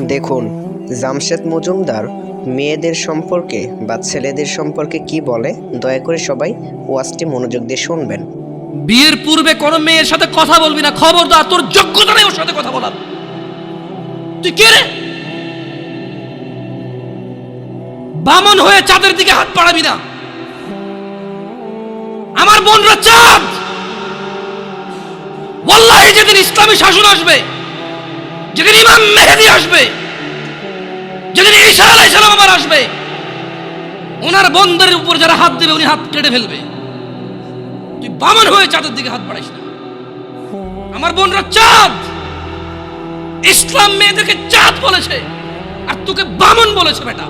দেখুন, জামশেদ মজুমদার মেয়েদের সম্পর্কে বা ছেলেদের সম্পর্কে কি বলে, দয়া করে সবাই ওয়াজটি মনোযোগ দিয়ে শুনবেন। বিয়ের পূর্বে কোনো মেয়ের সাথে কথা বলবি না, খবরদার, তোর যোগ্যতা নেই ওর সাথে কথা বলার। তুই কে রে? বামন হয়ে চাঁদের দিকে হাত বাড়াবি না। আমার বোনরা চাঁদ! ওয়াল্লাহি যেদিন ইসলামী শাসন আসবে যেদিন ইমাম মেহেদি আসবে যেদিন ঈসা আলাইহিস সালাম আবার আসবে, ওনার বন্ধের উপর যারা হাত দেবে, উনি হাত কেটে ফেলবে। তুই বামন হয়ে চাঁদের দিকে হাত বাড়াইস না। আমার বোনরা চাঁদ। ইসলাম মেয়েদেরকে চাঁদ বলেছে, আর তোকে বামন বলেছে বেটা।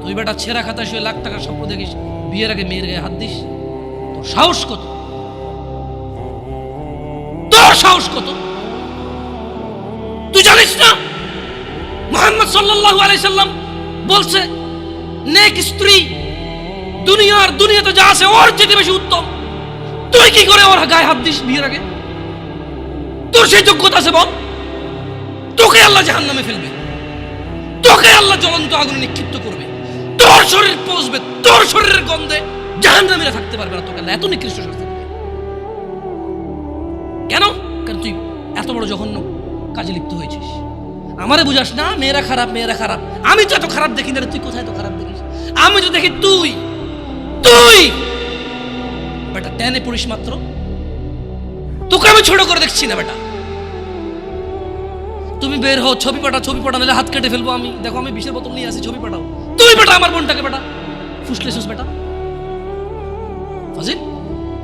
তুই বেটা ছেঁড়া খাতা শুয়ে লাখ টাকার স্বপ্ন দেখিস, বিয়ের আগে মেয়ের গায়ে হাত দিস। তোর সাহস কত? তোর সাহস কত? জানিস না মোহাম্মদ সাল্লাল্লাহু আলাইহি সাল্লাম বলছে, নেক স্ত্রী, দুনিয়ার দুনিয়াতে যা আছে ওর চেয়ে বেশি উত্তম। তুই কি করে ওর গায়ে হাত দিস বিয়ের আগে? তোর সেই যোগ্যতা আছে বল। তোকে আল্লাহ জাহান নামে ফেলবে। তোকে আল্লাহ জ্বলন্ত আগুনে নিক্ষিপ্ত করবে। তোর শরীর পচবে, তোর শরীরের গন্ধে জাহান নামে থাকতে পারবে না। তোকে এত নিকৃষ্ট শাস্তি কেন? কারণ তুই এত বড় জঘন্য। কাজে লিপ্ত হয়েছিস। আমারে বুঝাস না, মেয়েরা খারাপ মেয়েরা খারাপ। আমি তো এত খারাপ দেখি না তুই কোথায় তো খারাপ দেখিস? আমি তো দেখি তুই তুই! বেটা, টেনে পড়িস মাত্র। তোকে আমি ছোট করে দেখছি না, বেটা। তুমি বের হও, ছবি পাঠাও ছবি পাঠাও, নাহলে হাত কেটে ফেলব আমি। দেখো, আমি বিষের বোতল নিয়ে আসি, ছবি পাঠাও। তুই বেটা আমার বোনটাকে, বেটা। ফুসলেছিস বেটা।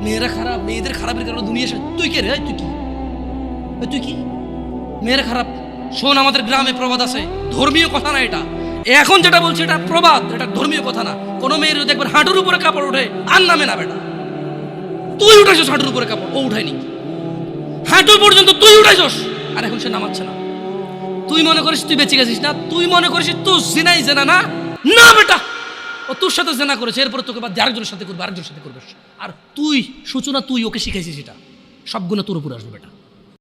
মেয়েরা খারাপ, মেয়েদের খারাপের কারণে দুনিয়া। তুই কে রে? তুই কি? তুই কি? মেয়েরা খারাপ। শোন, আমাদের গ্রামে প্রবাদ আছে। ধর্মীয় কথা না এটা। এখন যেটা বলছি, এটা প্রবাদ। এটা ধর্মীয় কথা না। কোনো মেয়ের যদি একবার হাঁটুর উপরে কাপড় ওঠে, আর নামে না বেটা। তুই উঠাইছস হাঁটুর উপরে কাপড়। ও উঠায়নি। হাঁটু পর্যন্ত তুই উঠাইছস। আর এখন সে নামাচ্ছে না। তুই মনে করিস তুই বেঁচে গেছিস না? তুই মনে করিস তুই জিনাই জেনা না? না বেটা! ও তোর সাথে জেনা করেছে। এরপরে তোকে দিয়ে আরেকজনের সাথে করবে, আরেকজনের সাথে করবে। আর তুই, সূচনা তুই ওকে শিখাইছিস এটা। সব গুণে তোর উপরে আসবে বেটা।